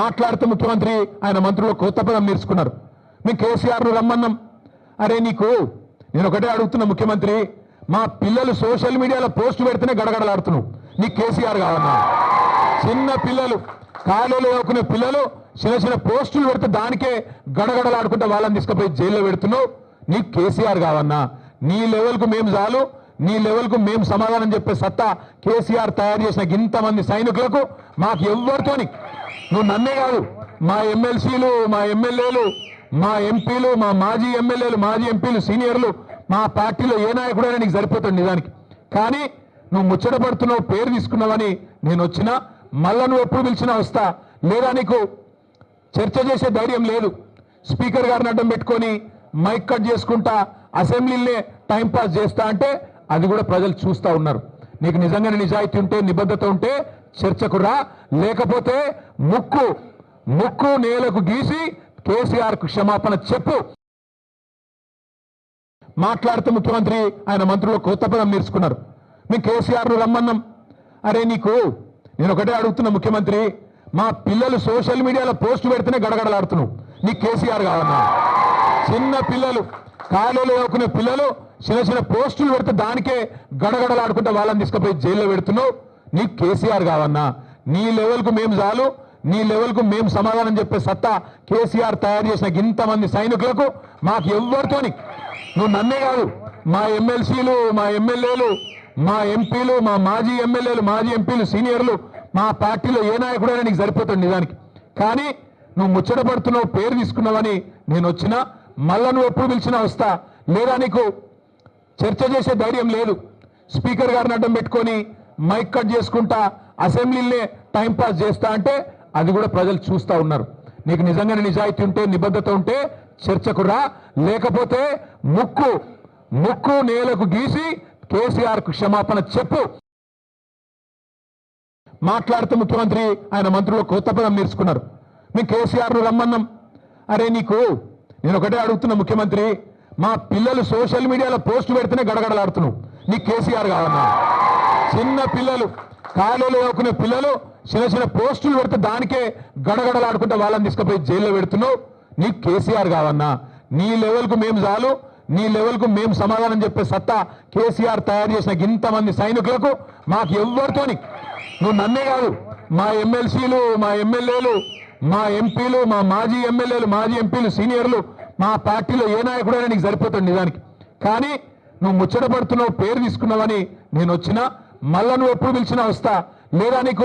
మాట్లాడుతూ ముఖ్యమంత్రి ఆయన మంత్రులు కొత్త పదం నేర్చుకున్నారు మేము కేసీఆర్ను రమ్మన్నాం. అరే నీకు నేను ఒకటే అడుగుతున్నా ముఖ్యమంత్రి మా పిల్లలు సోషల్ మీడియాలో పోస్ట్ పెడితేనే గడగడలాడుతున్నావు. నీకు కేసీఆర్ కావాలన్నా చిన్న పిల్లలు కాలేలు చదువుకునే పిల్లలు చిన్న చిన్న పోస్టులు పెడితే దానికే గడగడలాడుకుంటే వాళ్ళని తీసుకుపోయి జైల్లో పెడుతున్నావు. నీకు కేసీఆర్ కావన్నా నీ లెవెల్కు మేము చాలు. నీ లెవెల్కు మేము సమాధానం చెప్పే సత్తా కేసీఆర్ తయారు చేసిన ఇంతమంది సైనికులకు మాకు ఎవరితోని నువ్వు నన్నే కాదు మా ఎమ్మెల్సీలు మా ఎమ్మెల్యేలు మా ఎంపీలు మా మాజీ ఎమ్మెల్యేలు మాజీ ఎంపీలు సీనియర్లు మా పార్టీలో ఏ నాయకుడైనా నీకు సరిపోతాడు నిజానికి. కానీ నువ్వు ముచ్చటపడుతున్నావు పేరు తీసుకున్నావని నేను వచ్చినా మళ్ళా నువ్వు ఎప్పుడు పిలిచినా వస్తా. లేదా నీకు చర్చ చేసే ధైర్యం లేదు. స్పీకర్ గారిని అడ్డం పెట్టుకొని మైక్ కట్ చేసుకుంటా అసెంబ్లీలే టైంపాస్ చేస్తా అంటే అది కూడా ప్రజలు చూస్తా ఉన్నారు. నీకు నిజంగానే నిజాయితీ ఉంటే నిబద్ధత ఉంటే చర్చకురా లేకపోతే ముక్కు ముక్కు నేలకు గీసి కేసీఆర్కు క్షమాపణ చెప్పు. మాట్లాడుతూ ముఖ్యమంత్రి ఆయన మంత్రులు కొత్త పదం నేర్చుకున్నారు. మేము కేసీఆర్ను రమ్మన్నాం. అరే నీకు నేను ఒకటే అడుగుతున్నా ముఖ్యమంత్రి మా పిల్లలు సోషల్ మీడియాలో పోస్ట్ పెడితేనే గడగడలాడుతున్నావు. నీ కేసీఆర్ కావన్నా చిన్న పిల్లలు కాలేలు చదువుకునే పిల్లలు చిన్న చిన్న పోస్టులు పెడితే దానికే గడగడలాడుకుంటే వాళ్ళని తీసుకుపోయి జైల్లో పెడుతున్నావు. నీకు కేసీఆర్ కావన్నా నీ లెవెల్కు మేము చాలు. నీ లెవెల్కు మేము సమాధానం చెప్పే సత్తా కేసీఆర్ తయారు చేసిన ఇంతమంది సైనికులకు మాకు ఎవ్వరితోని. నువ్వు నన్నే కాదు. మా ఎమ్మెల్సీలు మా ఎమ్మెల్యేలు మా ఎంపీలు మా మాజీ ఎమ్మెల్యేలు మాజీ ఎంపీలు సీనియర్లు మా పార్టీలో ఏ నాయకుడైనా నీకు సరిపోతాడు నిజానికి. కానీ నువ్వు ముచ్చటపడుతున్నావు పేరు తీసుకున్నావని నేను వచ్చినా మళ్ళా నువ్వు ఎప్పుడు పిలిచినా వస్తా. లేదా నీకు చర్చ చేసే ధైర్యం లేదు. స్పీకర్ గారిని అడ్డం పెట్టుకొని మైక్ కట్ చేసుకుంటా అసెంబ్లీలే టైంపాస్ చేస్తా అంటే అది కూడా ప్రజలు చూస్తా ఉన్నారు. నీకు నిజంగానే నిజాయితీ ఉంటే నిబద్ధత ఉంటే చర్చకు రా. లేకపోతే ముక్కు ముక్కు నేలకు గీసి కేసీఆర్కు క్షమాపణ చెప్పు. మాట్లాడుతూ ముఖ్యమంత్రి ఆయన మంత్రులు కొత్త పదం నేర్చుకున్నారు మేము కేసీఆర్ను రమ్మన్నాం. అరే నీకు నేను ఒకటే అడుగుతున్నా ముఖ్యమంత్రి మా పిల్లలు సోషల్ మీడియాలో పోస్ట్ పెడితేనే గడగడలాడుతున్నావు. నీకు కేసీఆర్ కావాలన్నా చిన్న పిల్లలు కాలువలు చదువుకునే పిల్లలు చిన్న చిన్న పోస్టులు పెడితే దానికే గడగడలాడుకుంటే వాళ్ళని తీసుకుపోయి జైల్లో పెడుతున్నావు. నీకు కేసీఆర్ కావన్నా నీ లెవెల్కు మేము చాలు. నీ లెవెల్కు మేము సమాధానం చెప్పే సత్తా కేసీఆర్ తయారు చేసిన ఇంతమంది సైనికులకు మాకు ఎవ్వరితోని. నువ్వు నన్నే కాదు. మా ఎమ్మెల్సీలు మా ఎమ్మెల్యేలు మా ఎంపీలు మా మాజీ ఎమ్మెల్యేలు మాజీ ఎంపీలు సీనియర్లు మా పార్టీలో ఏ నాయకుడైనా నీకు సరిపోతాడు నిజానికి. కానీ నువ్వు ముచ్చట పడుతున్నావు పేరు తీసుకున్నావని నేను వచ్చినా మళ్ళా నువ్వు ఎప్పుడు పిలిచినా వస్తా. లేదా నీకు